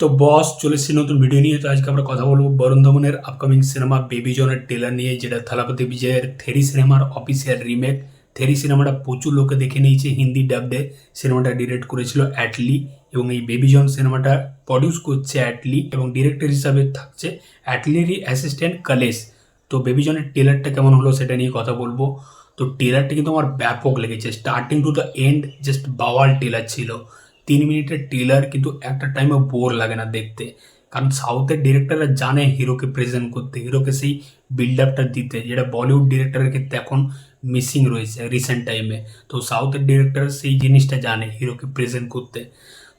তো বস, চলে এসেছি নতুন ভিডিও নিয়ে। তো আজকে আমরা কথা বলব বরুণ ধবনের আপকামিং সিনেমা বেবি জনের টেলার নিয়ে, যেটা থালাপতি বিজয়ের থেরি সিনেমার অফিসিয়াল রিমেক থেরি সিনেমাটা প্রচুর লোকে দেখে নিয়েছে হিন্দি ডাবডে সিনেমাটা ডিরেক্ট করেছিল অ্যাটলি এবং এই বেবি জন সিনেমাটা প্রডিউস করছে অ্যাটলি এবং ডিরেক্টর হিসাবে থাকছে অ্যাটলিরই অ্যাসিস্ট্যান্ট কালেশ তো বেবি জনের টেলারটা কেমন হলো সেটা নিয়ে কথা বলব। তো টেলারটা কিন্তু আমার ব্যাপক লেগেছে। Starting to the end just bowel trailer ছিল। তিন মিনিটের টেলার কিন্তু একটা টাইমে বোর লাগে না দেখতে। কারণ সাউথের ডিরেক্টররা জানে হিরোকে প্রেজেন্ট করতে, হিরোকে সেই বিল্ড আপটা দিতে। যেটা বলিউড ডিরেক্টরের ক্ষেত্রে এখন মিসিং রয়েছে রিসেন্ট টাইমে তো সাউথের ডিরেক্টর সেই জিনিসটা জানে হিরোকে প্রেজেন্ট করতে।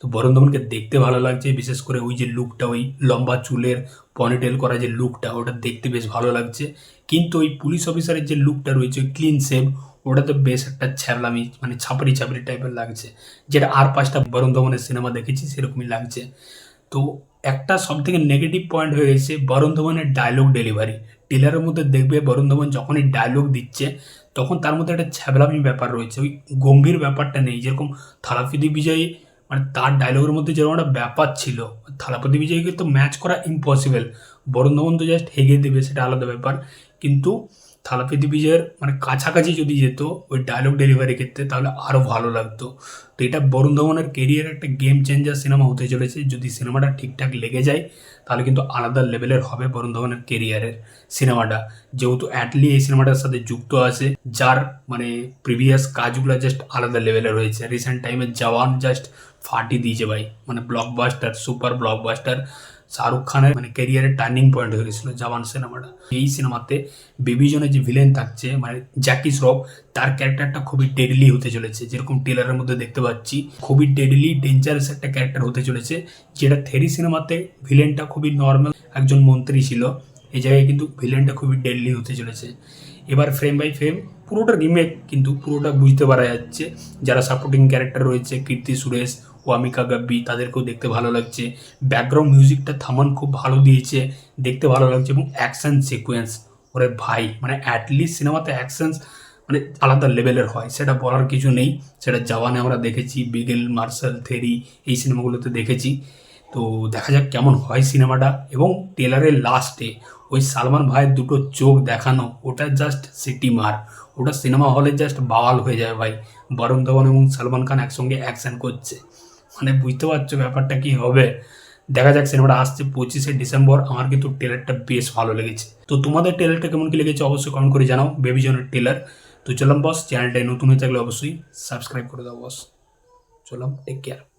তো বরুণ ধবনকে দেখতে ভালো লাগছে, বিশেষ করে ওই যে লুকটা ওই লম্বা চুলের পনিটেল করা যে লুকটা ওটা দেখতে বেশ ভালো লাগছে। কিন্তু ওই পুলিশ অফিসারের যে লুকটা রয়েছে, ওই ক্লিন সেভ ওটা তো বেশ একটা ছ্যাবলামি মানে ছাপড়ি ছাপড়ি টাইপের লাগছে। যেটা আর পাঁচটা বরুণ ধবনের সিনেমা দেখেছি, সেরকমই লাগছে। তো একটা সব থেকে নেগেটিভ পয়েন্ট হয়ে গেছে বরুণ ধবনের ডায়লগ ডেলিভারি টেলারের মধ্যে দেখবে বরুণ ধবন যখনই ডায়লগ দিচ্ছে, তখন তার মধ্যে একটা ছ্যাবলামি ব্যাপার রয়েছে। ওই গম্ভীর ব্যাপারটা নেই। যেরকম থালাপতি বিজয়ী মানে তার ডায়লগের মধ্যে যেরকম একটা ব্যাপার ছিল, থালাপতি বিজয়কে তো ম্যাচ করা ইম্পসিবল বরুণ ধবন তো জাস্ট হেগে দেবে, সেটা আলাদা ব্যাপার। কিন্তু থালাপতি বিজয়ের মানে কাছাকাছি যদি যেত, ওই ডায়লগ ডেলিভারি ক্ষেত্রে তাহলে আরও ভালো লাগতো। তো এটা বরুণ ধবনের কেরিয়ার একটা গেম চেঞ্জার সিনেমা হতে চলেছে। যদি সিনেমাটা ঠিকঠাক লেগে যায়, তাহলে কিন্তু আলাদা লেভেলের হবে বরুণ ধবনের কেরিয়ারের সিনেমাটা যেহেতু অ্যাটলি এই সিনেমাটার সাথে যুক্ত আছে, যার মানে প্রিভিয়াস কাজগুলো জাস্ট আলাদা লেভেলে রয়েছে। রিসেন্ট টাইমে জওয়ান জাস্ট ফাটি দিয়েছে ভাই। মানে ব্লকবাস্টার সুপার ব্লকবাস্টার শাহরুখ খানের মানে ক্যারিয়ারের টার্নিং পয়েন্ট হয়ে গেছিল জওয়ান সিনেমাটা। এই সিনেমাতে বেবিজনের যে ভিলেন থাকছে মানে জ্যাকি শ্রফ তার ক্যারেক্টারটা খুবই ডেডলি হতে চলেছে। যেরকম টেলারের মধ্যে দেখতে পাচ্ছি, খুবই ডেডলি ডেঞ্জারাস একটা ক্যারেক্টার হতে চলেছে, যেটা থেরি সিনেমাতে ভিলেনটা খুবই নর্মাল একজন মন্ত্রী ছিল। এই জায়গায় কিন্তু ভিলেনটা খুবই ডেডলি হতে চলেছে। এবার ফ্রেম বাই ফ্রেম পুরোটা রিমেক কিন্তু পুরোটা বুঝতে পারা যাচ্ছে। যারা সাপোর্টিং ক্যারেক্টার রয়েছে, কীর্তি, সুরেশ ওয়ামিকা গাব্বি তাদেরকেও দেখতে ভালো লাগছে। ব্যাকগ্রাউন্ড মিউজিকটা থামান খুব ভালো দিয়েছে, দেখতে ভালো লাগছে এবং অ্যাকশন সিকোয়েন্স ওরে ভাই মানে অ্যাটলিস্ট সিনেমাতে অ্যাকশনস মানে আলাদা লেভেলের হয়, সেটা বলার কিছু নেই। সেটা জওয়ানে আমরা দেখেছি বিগেল মার্শাল থেরি এই সিনেমাগুলোতে দেখেছি। তো দেখা যাক কেমন হয় সিনেমাটা। এবং টেলারের লাস্টে ওই সালমান ভাইয়ের দুটো চোখ দেখানো, ওটা জাস্ট সিটি মার। ওটা সিনেমা হলে জাস্ট বাওয়াল হয়ে যায় ভাই। বরুণ ধবন এবং সালমান খান একসঙ্গে অ্যাকশন করছে। মানে বুঝতে পারছ ব্যাপারটা কি হবে? দেখা যাক সিনেমাটা আসছে পঁচিশে ডিসেম্বর। আমার কিন্তু টেলারটা বেশ ভালো লেগেছে। তো তোমাদের টেলারটা কেমন কি লেগেছে অবশ্যই কমেন্ট করে জানাও। বেবি জনের টেলার তো চলাম বস চ্যানেলটায় নতুন হয়ে থাকলে অবশ্যই সাবস্ক্রাইব করে দাও বস চলাম টেক কেয়ার